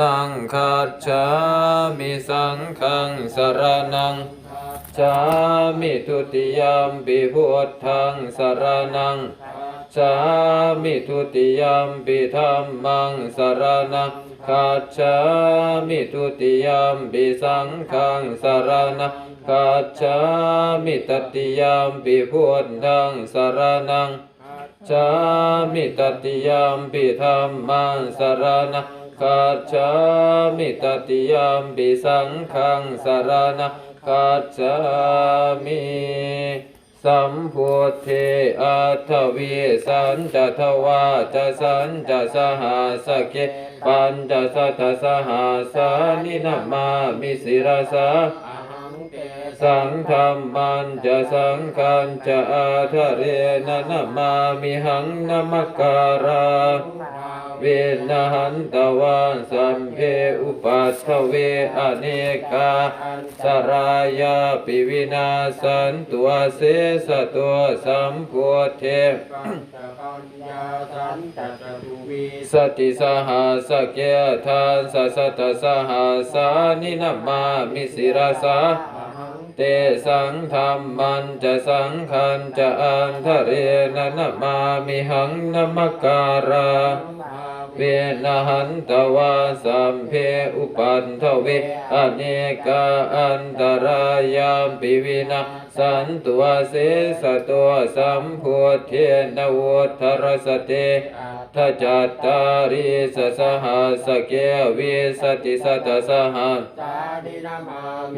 นังคัจฉามิสังฆังสารนังจามิทุติยามปิพุทธังสารนังจามิทุติยามปิธัมมังสารนังคัจฉามิทุติยามปิสังฆังสารนังคัจฉามิตติยามปิพุทธังสารนังจามิตติยามปิธรรมังสารณะ คัจฉามิตติยามปิสังฆังสรณะคัจฉามิสัมพุทเทอัตวิสันจทวาจะสันจะสหาสเกปัญจสัทสหาสานินามามิสิรสาสังธรรมันจะสังขันจะอาทะเรนะนะมามิหังนมกการา เวนะหันตวันสัมเพอุปัสสเวอเนกาสรายาปิวินาสันตัวเสสตัวสัมพุทเทสติสหัสเกทานสสัตสหัสานินามามิสิราสาเตสังธรรมันจะสังขันจะอันทะเรนนมามิหังนมการา เวนะหันตวาสัมเพอุปันทเวอเนกาอันตรายามปิวินาสันตัวเสสตัวสัมพุทเทนวุทรสเตทัจจตาริสสหัสเกวิสติสัตสหัส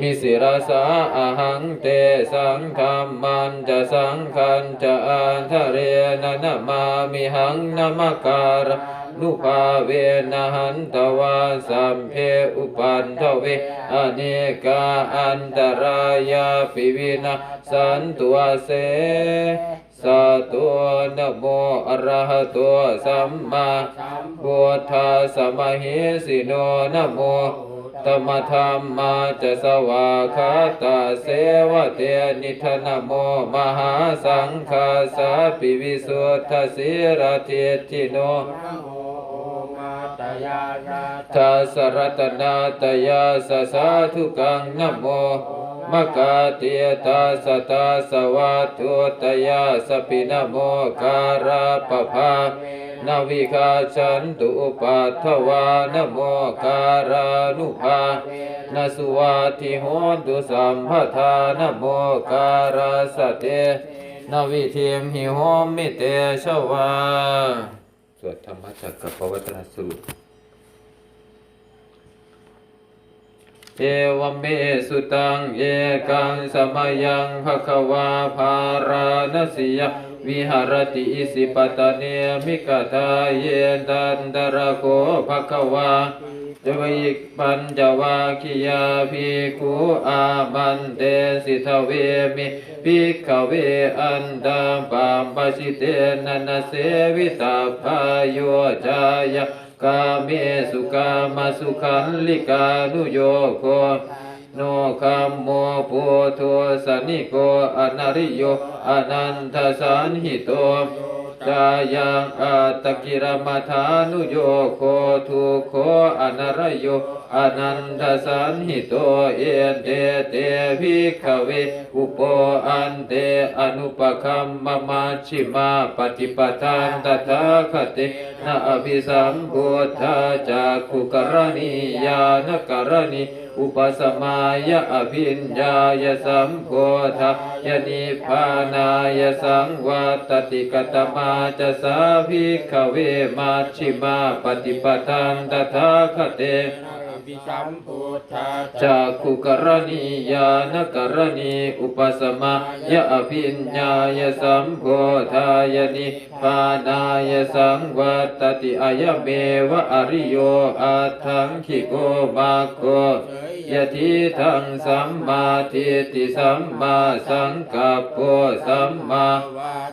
มิสิรสาอหังเตสังธรรมันจะสังขันจะอันทะเรนะนะมามิหังนามการ นุภาเวนะหันตวาสัมเพอุปันทเวอเนกาอันตรายาปิวินาสันตัวเสสะตัวนโมอรหะตัวสัมมาพุทธาสมะหิสิโนนะโมธรรมธรรมาจะสวาคาตาเสวะเตนิทนโมมหาสังฆาสาปิวิสุทธสิรเทติโน ทัสรัตนาตยาสสาธุกังนโมมกาเตียตาสตาสวัตุตยาสปินโมการาปภานาวิคาชันตุปัทถวานโมการานุภานาสุวาทิโหนตุสัมภทานโมการาสเตนาวิเทียมหิโหมมิเตชวา วดธรรมจักรปวัตนสูตร เอวเมสุตัง เอกังสมยังภควาภารานสิยวิหารติอิสิปตะเนมิกตาเยตันตระโกภควา จวิกปัญจวาคิยาภิกขุอามันเตสิทเวมิภิกขเวอันดามปามปสิเตนันเสวิตาภายโยจายกาเมสุกามาสุขันลิกานุโยโคโนคัมโมปุโทสนิโกอนาริโยอนันทสันหิโต จายังอัตกิรมาธานุโยโคทุโคอนารโยอนันทสันหิโตเอเตเตภิกขเวอุปอันเตอนุปคัมมมาชิมาปฏิปทานตถาคตินาอภิสัมพุทธาจากขุกรณียานกรณี อุปสมายะอภิญญายสัมโพธายนิพพานายสังวัตติกตมาจะสาภิกขเวมาชิมาปฏิปทานตถาคเต วิสัมพุทธาจักขุกรณียานกรณีอุปสมายะอภิญญายสัมโพธายนิพานายสังวัตติอายเมวะอริโยอัตถังขิโกมาโก ยะทิทังสัมมาทิฏฐิสัมมาสังกัปโปสัมมา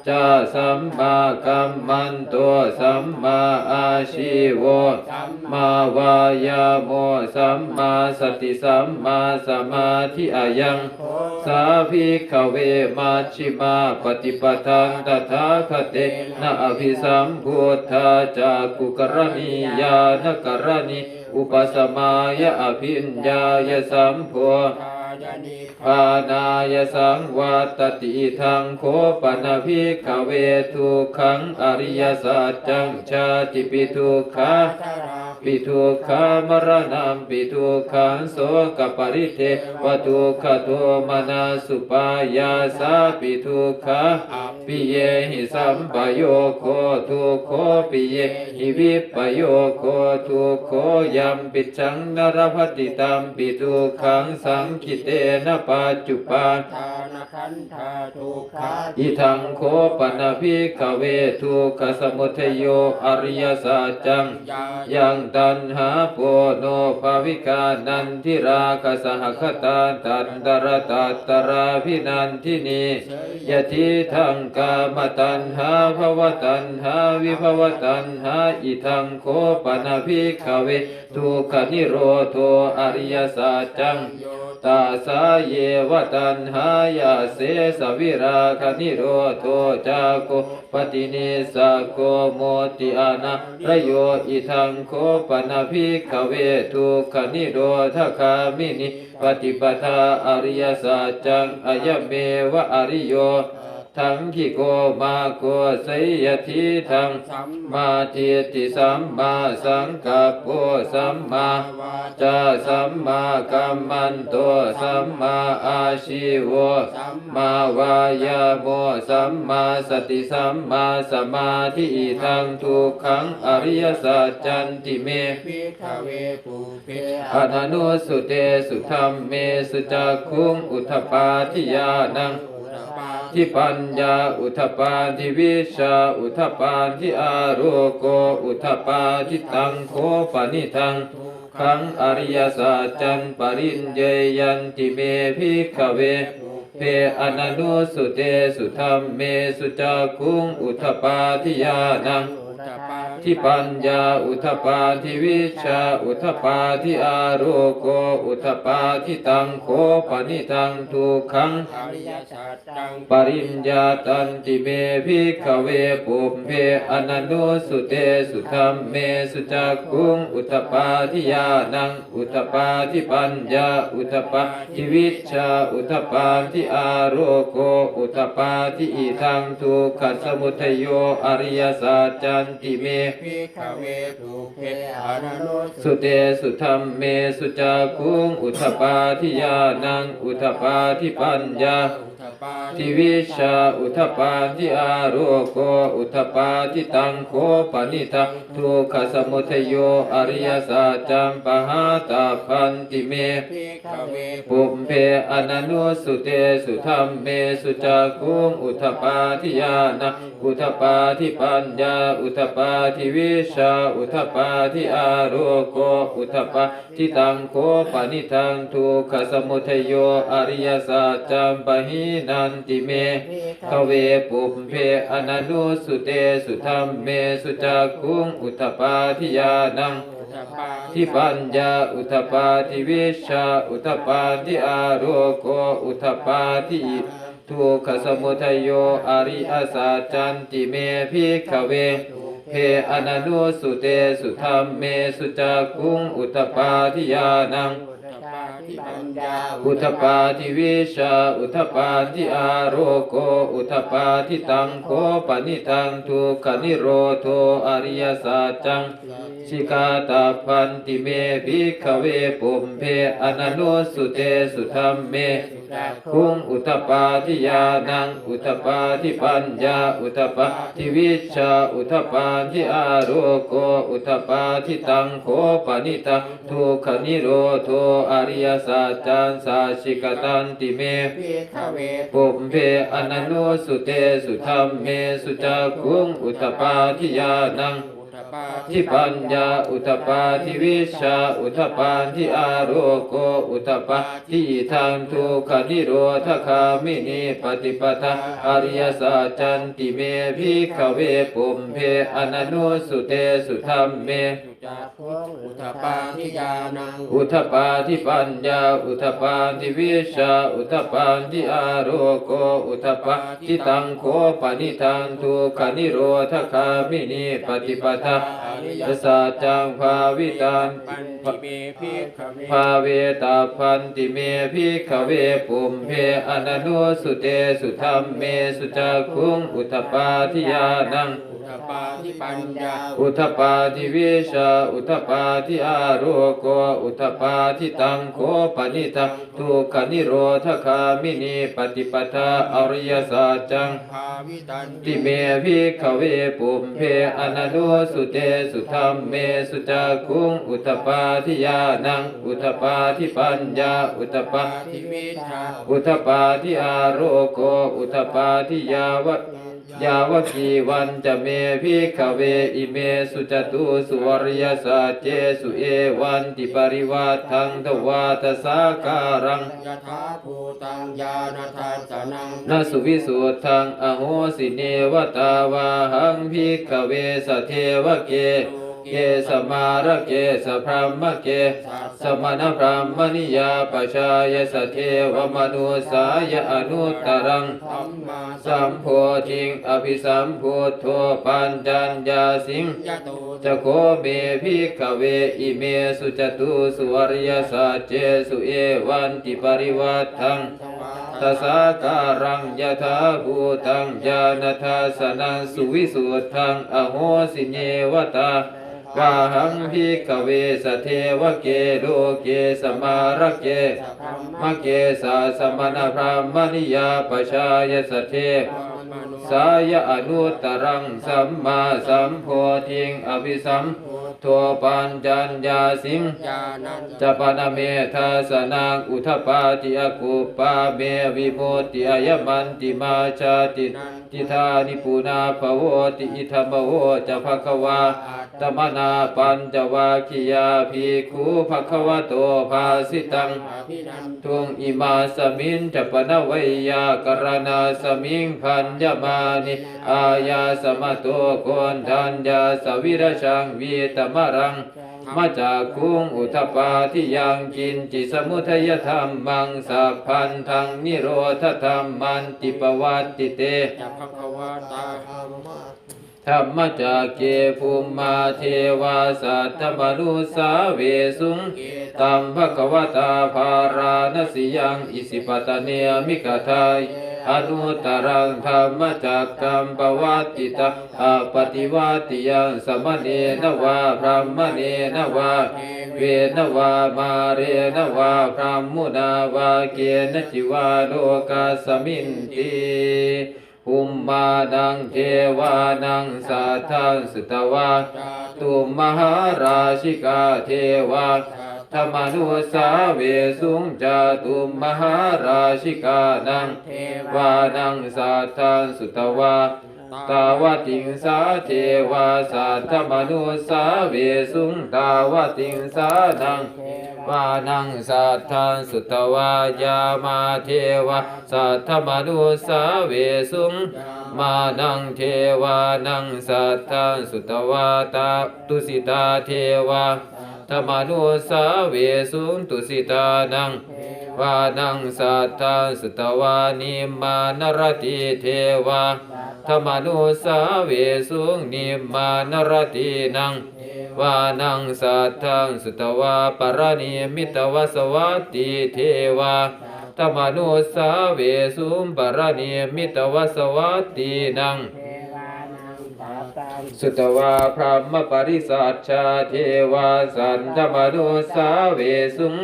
จาสัมมากัมมันโตสัมมาอาชีโวมาวายาโมสัมมาสติสัมมาสมาธิอายังสาภิกขเวมาชิมาปฏิปทานตถาคเตนะอภิสัมพุทธาจากกุกรณียานกรณี อุปสมายอภิญญายสัมพทานิปานายสังวัตติทังโคปนาภิกเวทุขังอริยสัจจังชาติปิทุขา ปิทุกขามรณะปิทุกขังโสกปริเทวทุกขโทมนาสุปายาสาปิทุกขาปิเยหิสัมปโยโคทุโคปิเยหิวิปโยโคทุโคยัมปิจังนรพัติตัมปิทุกขังสังคิเตนะปัจจุปานทานขันธาทุกขาอิทังโคปนาภิกขเวทุกขสมุทัยโยอริยสัจจังยังตันหาโปโนภาวิกานันทิราคสหคตาตันตรตัตตราพินันทินียะทิทังกามตันหาภวตันหาวิภวตันหาอิทังโคปนาภิกขเวทุกขนิโรโทอริยสัจจัง ตาสาเยวตันหายาเสสวิราคนิโรโทจาโกปฏินิสาโกโมติอานะระโยอิทังโคปนาภิกขเวทุกขนิโรธคามินิปฏิปทาอริยสัจจังอายเมวะอริโย ทังคิโกมาโกไสยทิทังสัมมาเทียติสัมมาสังกัปโปสัมมาวาจาสัมมากัมมันโตสัมมาอาชิวสัมมาวายาโมสัมมาสติสัมมาสมาธิทังทุกขังอริยสัจจันติเมภิกขเวปุเพอนานุสุเตสุธรรมเมสุจักคุงอุทธปาทิยานังอุตปา ทิปัญญาอุทปาทิวิชาอุทปาทิอารุโกอุทปาทิตังโคปนิทังขังอริยสัจจันปริญเยยันติเมพิกเวเพอนันุสุเตสุธรรมเมสุจักคุงอุทปาทิยานัง ทิปัญญาอุทปาทิวิชาอุทปาทิอาโรโกอุทปาทิตังโคปนิตังทุกขังอริยสัจจังปริญญาตันติเมพิกขเวปุมเพอนันโนสุเตสุธรรมเมสุจักคุงอุทปาทิยานังอุทปาทิปัญญาอุทปาทิวิชาอุทปาทิอาโรโกอุทปาทิอิทังทุกขสมุทัยโยอริยสัจจันติเมภิกขเวปุเพอนันโนสุเตสุธรรมเมสุจักคุงอุทธปาทิยานังอุทธปาทิปัญญาอุตปา ทิวิชาอุทปาทิอาโรโกอุทปาทิตังโคปนิทังทุกขสมุทัยโยอริยสัจจัมปหาตาพันติเมภิกขเวปุมเพอนันโนสุเตสุธรรมเมสุจักุงอุทปาทิยานะอุทปาทิปัญญาอุทปาทิวิชาอุทปาทิอาโรโกอุทปาทิตังโคปนิทังทุกขสมุทัยโยอริยสัจจัมปหินันติเมขเวปุมเพอนันโนสุเตสุธรรมเมสุจักคุงอุทธปาทิยานังอุตปาทิปัญญาอุทธปาทิวิชาอุทธปาทิอาโรโกอุทธปาทิทุกขสมุทัยโยอริยสัจจันติเมพิกขเวเพอนันโนสุเตสุธรรมเมสุจักคุงอุทธปาทิยานัง อุตปาทิปัญญาอุทธปาทิวิชาอุทปาทิอาโรโกอุทปาทิตังโคปนิตังทุกขนิโรโทอริยสัจจังชิกาตาพันติเมภิกขเวปุมเพอนันโนสุเตสุธรรมเมคุงอุทปาทิยานังอุทปาทิปัญญาอุทปาทิวิชาอุทปาทิอาโรโกอุทปาทิตังโคปนิตังทุกขนิโรโทอริยสัจจันสาชิกตันติเมภิกขเวปุมเพอนันโนสุเตสุธรรมเมสุจักคุงอุทธปาทิยานังอุตปาทิปัญญาอุทธปาทิวิชาอุทธปาทิอาโรโกอุทธปาทิทางทุกขนิโรธคามินีปฏิปทาอริยสัจจันติเมพิขเวปุมเพอนันโนสุเตสุธรรมเมสุจักขุง อุทธปาทิยานังอุทธปาทิปัญญา อุทธปาทิวิชา อุทธปาทิอาโรโก อุทธปาทิตังโคปนิทังทุกขานิโรธคามินีปฏิปทาตสัจจังภาวิตังปันติเมพิกขเวภาเวตาพันติเมพิกขเวปุมเพอนันโนสุเตสุธรรมเมสุจักขุงอุทธปาทิยานังอุทธปาทิปัญญา อุทธปาทิวิชาอุทปาทิอาโรโกอุทปาทิตังโคปนิทังทุกขนิโรธคามินีปฏิปทาอริยสัจจังภาวิตันติเมพิขเวปุมเพอนันโสุเตสุธรรมเมสุจักขุงอุทปาทิยานังอุทปาทิปัญญาอุทปาทิวิชาอุทปาทิอาโรโกอุทปาทิยาวะ ยาวกีวันจะเมพิกขเวอิเมสุจตุสุวริยสัจเจสุเอวันติปริวัตังทวาตสาการังยถาภูตังญาณทัสสนังนาสุวิสุทธังอโหสิเนวตาวาหังพิกขเวสเทวเก เกสมารเกสพรหมเกสมณพรหมนิยาปชายสเทวมนุสายอนุตตรังสัมโพธิงอภิสัมพุทโธปัญจัญญาสิงจะโคเมพิกเวอิเมสุจตุสุวริยสัจเจสุเอวันติปริวัตังสวาตสาการังยถาภูตังญาณทัสนังสุวิสุทธังอโหสิเนวตา วาหังพิกขเวสเทวเกโลเกสมาระเกมะเกสาสมณพรามณิยาปชายสเทสายอนุตตรังสัมมาสัมโพธิงอภิสัมโทปัญจัญญาสิงจะปนเมทาสนังอุทปาติอกุปาเมวิโมติอายมันติมาชาติ ทิธานิปุนาภโวติอิธรรมโวจะภควาตมนาปัญจวาคิยาภิกขุภควโตภาสิตังทุงอิมาสมินจะปนเวยากรณาสมิงพันยมานิอายาสมโตโกนทันยาสวิรชังวีตมรัง มาจากคุงอุทปาที่ยังกินจิสมุทัยธรรมมังสัพพันธังนิโรธธรรมมันติปวัตติเตจักขวาตาธรรมะธรรมจากเกภูมิมาเทวาสัตตมนุสาเวสุงเกตัมภควตาภาราณสิยังอิสิปตเนมิกทาย อนุตรังธรรมจักกัมปวัตติตาอาปฏิวัติยังสมเนนวาพรหมเนนวาเวนวามาเรนวาพรหมุนาวาเกณจิวาโลกาสมินติอุมมานังเทวานังสัทธังสุตวาตุมหาราชิกาเทวา ธรรมนุสาเวสุงจาตุมมหาราชิกานังเทวานังสัทธันสุตวาตาวติงสาเทวาสัทธมนุสาเวสุงตาวติงสานังวานังสัทธันสุตวายามาเทวาสัทธมนุสาเวสุงมานังเทวานังสัทธังสุตวาตาตุสิตาเทวา ธรรมนุสาเวสุนตุสิตานังวานังสัทธาสุตวานิมานรติเทวาธรรมนุสาเวสุงนิมานรตินังวานังสัทธังสุตวาปรณิมิตวสวัตติเทวาธรรมนุสาเวสุมปรณิมิตวสวัตตินัง สุตวาพระมปริสัชชาเทวาสันธมนุสาเวสุง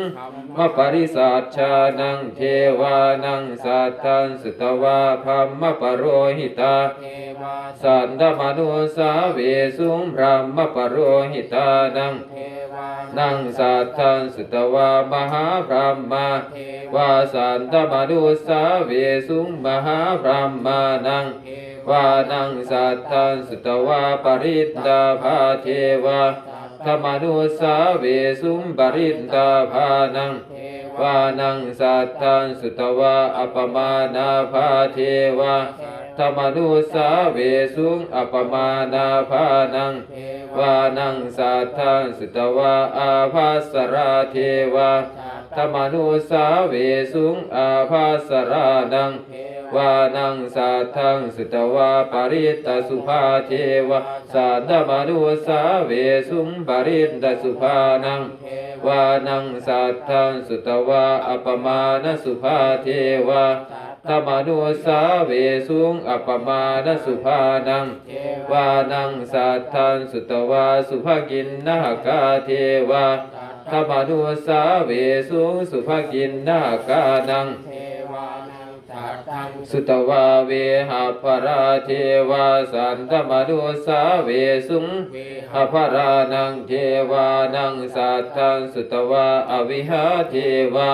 มปริสัชชานังเทวานังสัทธังสุตวาพระมปโรหิตาเทวาสันธมนุสาเวสุงพระมปโรหิตานังเทวา นังสัทธังสุตวามหาพระมาวาสันธมนุสาเวสุงมหาพระมานังวานังสัทธังสุตวาปริตตาภาเทวาธรรมานุสาเวสุมบรินตาภานังวานังสัตตังสุตวะอัปมานาภาเทวะธรรมานุสาเวสุงอัปมานาภานัง วานังสัตตังสุตวะอาภัสราเทวะธรรมานุสาเวสุงอาภัสรานังวานังสัทธังสุตวาปริตตสุภาเทวะสัตตมนุสาเวสุงปริตตสุภานังวานังสัทธังสุตวาอัปมาณสุภาเทวะ ธรรมนุสาเวสุงอัปมาณสุภานัง วานังสัทธังสุตวาสุภกินนาคาเทวะธรรมนุสาเวสุงสุภกินนาคานังเทวานัง สุตวาเวหาภราเทวาสันตมนุสาเวสุงหาภรานังเทวานังสัตตังสุตวาอวิหาเทวา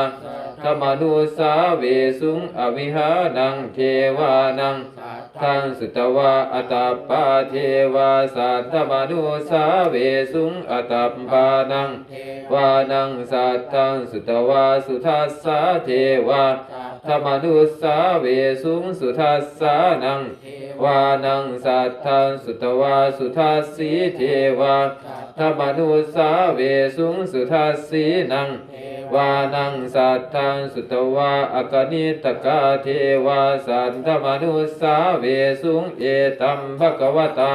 ธรรมนุสาเวสุงอวิหานังเทวานังสัตทังสุตวาอัตตปาเทวาสัตตมนุสาเวสุงอัตตปานังเทวานังสัตตังสุตวาสุทัสสะเทวา ธรรมนุสาเวสุงสุทัสสานังวานังสัทธังสุตวาสุทัสสีเทวาธรรมนุสาเวสุงสุทัสสีนัง วานังสัทธังสุตวาอากนิตกาเทวาสันธมนุสาเวสุงเอตัมภกวตา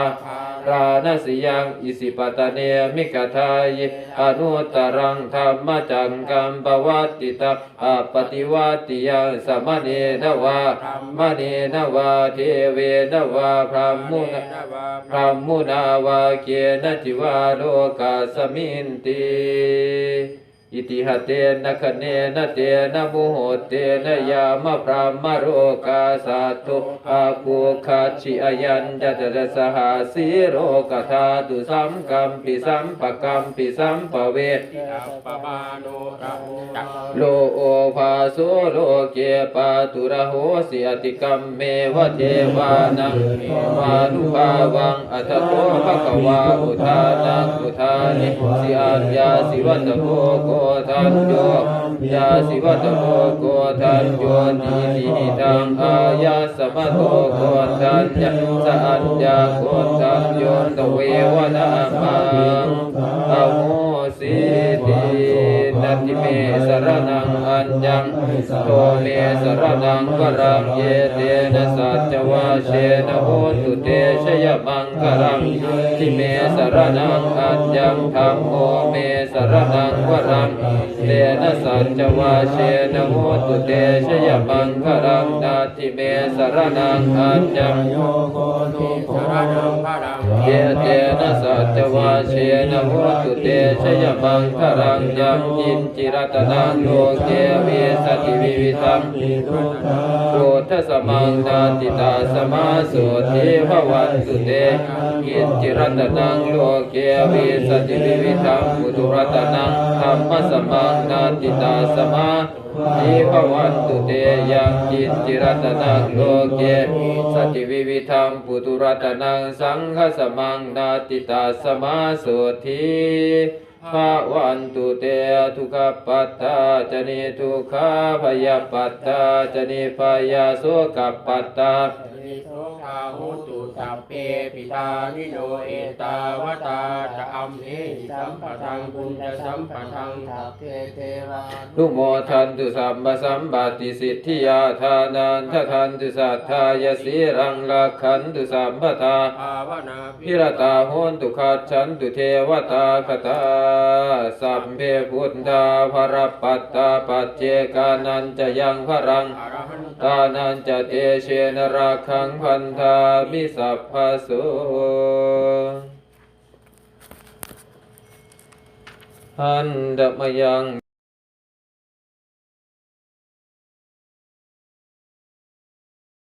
ราณสิยังอิสิปตะเนมิกทายอนุตรังธรรมจังกัมปวัตติตาอปฏิวัติยังสมณเนนวามเนนวาเทเวนวาพระมุนพระมุนาวาเกณจิวาโลกาสมินติ อิติหเตนะคะเนนะเตนะมุโหเตนะยามะพระมโรกาสัตตุอาภูคาชิอายัญจตระสหาสีโรกธาตุสัมกัมปิสัมปะกัมปิสัมปะเวทิอัปปะมาโนระจักโลโอภาโสโลเกปาตุระโหสิอติกัมเมวะเทวานังเทวานุภาวังอัตโตภะคะวาอุทานังอุทานิสิอัญญาสิวัตโกโกทันโยยาสิวัตโตโกทันโยนินิทังอายาสมะโตโกทันยะสะอัญญาโกทันโยตเววนามังอโมสิติ นัตติเมสรนังอัญญังโตเมสรนังวรังเยเตนะสัจวาเชนะโหตุเตชยมังคลังทิเมสรนังอัญญังธรรมโมเมสรนังวรังเตนะสัจวาเชนะโหตุเตชยมังคลังนาทิเมสรนังอัญญังโยโกตุ เยเตนะสัจวาเชนะโหตุเตชยมังคลังยังยินจิรตนังโลเกวิสติวิวิตังโรธสมังนาติตาสมาสุทิภวันตุเตยินจิรตนังโลเกวิสติวิวิตังปุตุรตนังธรรมสมังนาติตาสมา ทิพวันตุเตยังยินจิรัตนังโลเกสติวิวิธังปุตุรัตนังสังฆสมังนาติตาสมาสุทิภาวันตุเตทุกขปัตตาจนิทุกขาพยาปัตตาจนิพยาโสกปัตตา นิโสกาหุตุสัพเพปิตานิโนเอตาวตาจะอัมเหหิสัมปะทังปุญญสัมปะทังทัพเพเทวานุโมทันตุสัมมาสัมบัติสิทธิยาทานันททันตุสัทธายสีรังลักขันตุสัมปทาภาวนาพิรตาโหนตุขัดฉันตุเทวตาคตาสัพเพพุทธาภรปัตตาปัจเจกานันจะยังพรัง กานันจะเตเชนราคังพันธามิสัพพะสุหันดมยัง